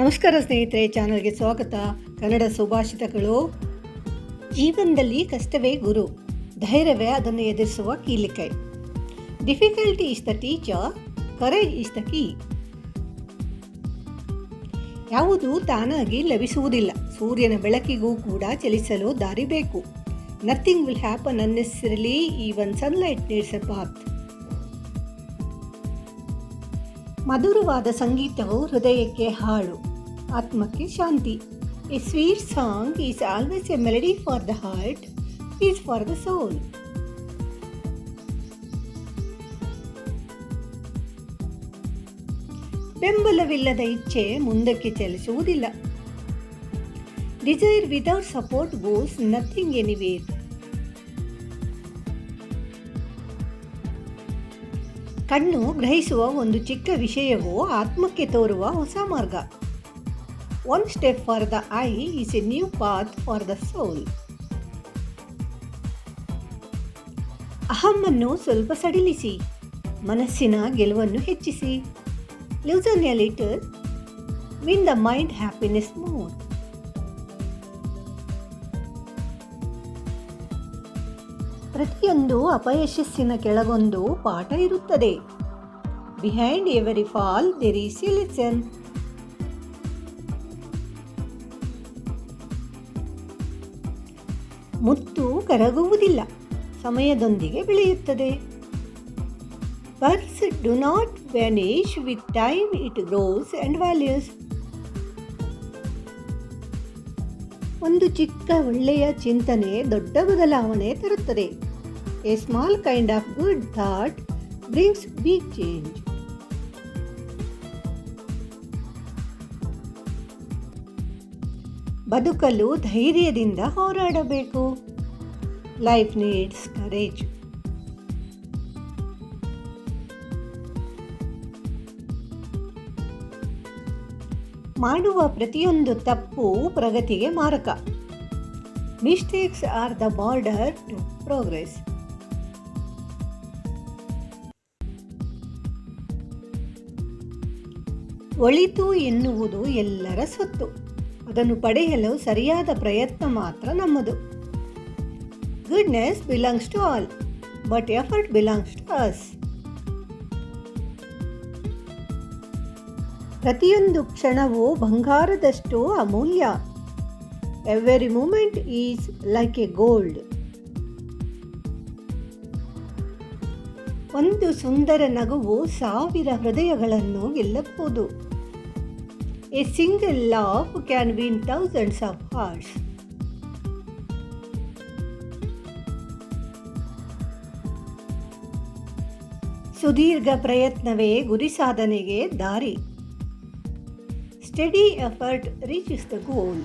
ನಮಸ್ಕಾರ ಸ್ನೇಹಿತರೆ, ಚಾನಲ್ಗೆ ಸ್ವಾಗತ. ಕನ್ನಡ ಸುಭಾಷಿತಗಳು. ಜೀವನದಲ್ಲಿ ಕಷ್ಟವೇ ಗುರು, ಧೈರ್ಯವೇ ಅದನ್ನು ಎದುರಿಸುವ ಕೀಲಿಕೈ. Difficulty is the teacher courage is the key ಯಾವುದು ತಾನಾಗಿ ಲಭಿಸುವುದಿಲ್ಲ. ಸೂರ್ಯನ ಬೆಳಕಿಗೂ ಕೂಡ ಚಲಿಸಲು ದಾರಿ ಬೇಕು. Nothing will happen unnecessarily even sunlight needs a path ಮಧುರವಾದ ಸಂಗೀತವು ಹೃದಯಕ್ಕೆ ಹಾಳು. ಆತ್ಮಕ್ಕೆ ಶಾಂತಿ. A sweet song is always a melody for the heart is for the soul ಬೆಂಬಲವಿಲ್ಲದ ಇಚ್ಛೆ ಮುಂದಕ್ಕೆ ಚಲಿಸುವುದಿಲ್ಲ. Desire without support goes nothing anywhere ಕಣ್ಣು ಗ್ರಹಿಸುವ ಒಂದು ಚಿಕ್ಕ ವಿಷಯವು ಆತ್ಮಕ್ಕೆ ತೋರುವ ಹೊಸ ಮಾರ್ಗ. One step for the eye is a new path for the soul ಅಹಮ್ಮನ್ನು ಸ್ವಲ್ಪ ಸಡಿಲಿಸಿ, ಮನಸ್ಸಿನ ಗೆಲುವನ್ನು ಹೆಚ್ಚಿಸಿ. Loosen a little win the mind happiness more ಪ್ರತಿಯೊಂದು ಅಪಯಶಸ್ಸಿನ ಕೆಳಗೊಂದು ಪಾಠ ಇರುತ್ತದೆ. Behind every fall there is a lesson ಮುತ್ತು ಕರಗುವುದಿಲ್ಲ. ಸಮಯದೊಂದಿಗೆ ಬೆಳೆಯುತ್ತದೆ. Pearls do not vanish with time it grows and values ಒಂದು ಚಿಕ್ಕ ಒಳ್ಳೆಯ ಚಿಂತನೆ ದೊಡ್ಡ ಬದಲಾವಣೆ ತರುತ್ತದೆ. A small kind of good thought brings big change ಬದುಕಲು ಧೈರ್ಯದಿಂದ ಹೋರಾಡಬೇಕು. ಲೈಫ್ ನೀಡ್ಸ್ ಕರೇಜ್ ಮಾಡುವ ಪ್ರತಿಯೊಂದು ತಪ್ಪು ಪ್ರಗತಿಗೆ ಮಾರಕ. Mistakes are the border to progress ಒಳಿತು ಎನ್ನುವುದು ಎಲ್ಲರ ಸೊತ್ತು ಅದನ್ನು ಪಡೆಯಲು ಸರಿಯಾದ ಪ್ರಯತ್ನ ಮಾತ್ರ ನಮ್ಮದು. Goodness belongs to all but effort belongs to us ಪ್ರತಿಯೊಂದು ಕ್ಷಣವೂ ಬಂಗಾರದಷ್ಟು ಅಮೂಲ್ಯ. Every moment is like a gold ಒಂದು ಸುಂದರ ನಗುವು ಸಾವಿರ ಹೃದಯಗಳನ್ನು ಗೆಲ್ಲಬಹುದು. A single laugh can win thousands of hearts ಸುದೀರ್ಘ ಪ್ರಯತ್ನವೇ ಗುರಿ ಸಾಧನೆಗೆ ದಾರಿ study effort reaches the goal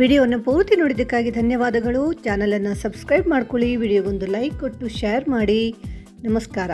ವಿಡಿಯೋವನ್ನು ಪೂರ್ತಿ ನೋಡಿದ್ದಕ್ಕಾಗಿ ಧನ್ಯವಾದಗಳು. ಚಾನಲನ್ನು ಸಬ್ಸ್ಕ್ರೈಬ್ ಮಾಡ್ಕೊಳ್ಳಿ. ವಿಡಿಯೋಗೊಂದು ಲೈಕ್ ಕೊಟ್ಟು ಶೇರ್ ಮಾಡಿ. ನಮಸ್ಕಾರ.